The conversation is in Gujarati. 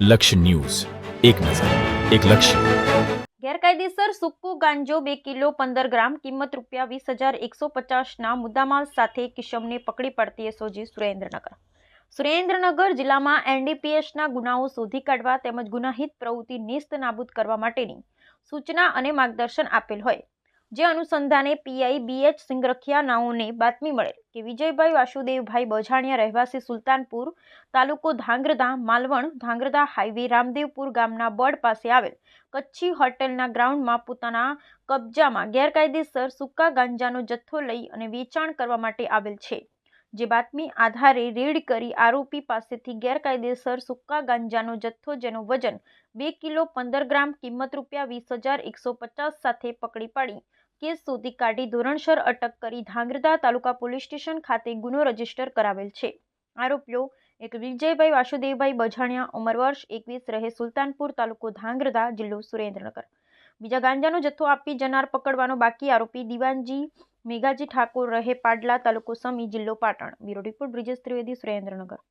લક્ષ્ય ન્યૂઝ. એક નજર, એક લક્ષ્ય. ગેરકાયદેસર સુક્કો ગાંજો બે કિલો પંદર ગ્રામ, કિંમત રૂપિયા વીસ હજાર એકસો પચાસના મુદ્દામાલ સાથે કિશમને પકડી પડતી એસઓજી સુરેન્દ્રનગર. સુરેન્દ્રનગર જિલ્લામાં એનડીપીએસના ગુનાઓ શોધી કાઢવા તેમજ ગુનાહિત પ્રવૃત્તિ નિસ્ત નાબૂદ કરવા માટેની સૂચના અને માર્ગદર્શન આપેલ હોય. જે અનુસંધાને પીઆઈ બીએચ સિંગરખિયા નાઓને બાતમી મળેલ કે વિજયભાઈ વાસુદેવભાઈ બજાણિયા રહેવાસી સુલતાનપુર તાલુકો ધાંગ્રધા માલવણ ધાંગ્રધા હાઈવે, રામદેવપુર ગામના બડ પાસે આવેલ કચ્છી હોટેલના ગ્રાઉન્ડમાં પોતાના કબજામાં ગેરકાયદેસર સૂકા ગાંજાનો જથ્થો લઈ અને વેચાણ કરવા માટે આવેલ છે. જે બાતમી આધારે રેડ કરી આરોપી પાસેથી ગેરકાયદેસર સૂકા ગાંજાનો જથ્થો જેનું વજન બે કિલો પંદર ગ્રામ કિંમત રૂપિયા વીસ હજાર એકસો પચાસ સાથે પકડી પાડી. કેસ શોધી કાઢી ધોરણસર અટક કરી ધાંગ્રધા તાલુકા પોલીસ સ્ટેશન ખાતે ગુનો રજિસ્ટર કરાવેલ છે. આરોપીઓ એક વિજયભાઈ વાસુદેવભાઈ બજાણિયા, ઉંમર વર્ષ એકવીસ, રહે સુલતાનપુર તાલુકો ધાંગ્રધા જિલ્લો સુરેન્દ્રનગર. બીજા ગાંજાનો જથ્થો આપી જનાર પકડવાનો બાકી આરોપી દિવાનજી મેઘાજી ઠાકોર રહે પાડલા તાલુકો સમી જિલ્લો Patan. Bureau report Brijesh Trivedi Surendranagar.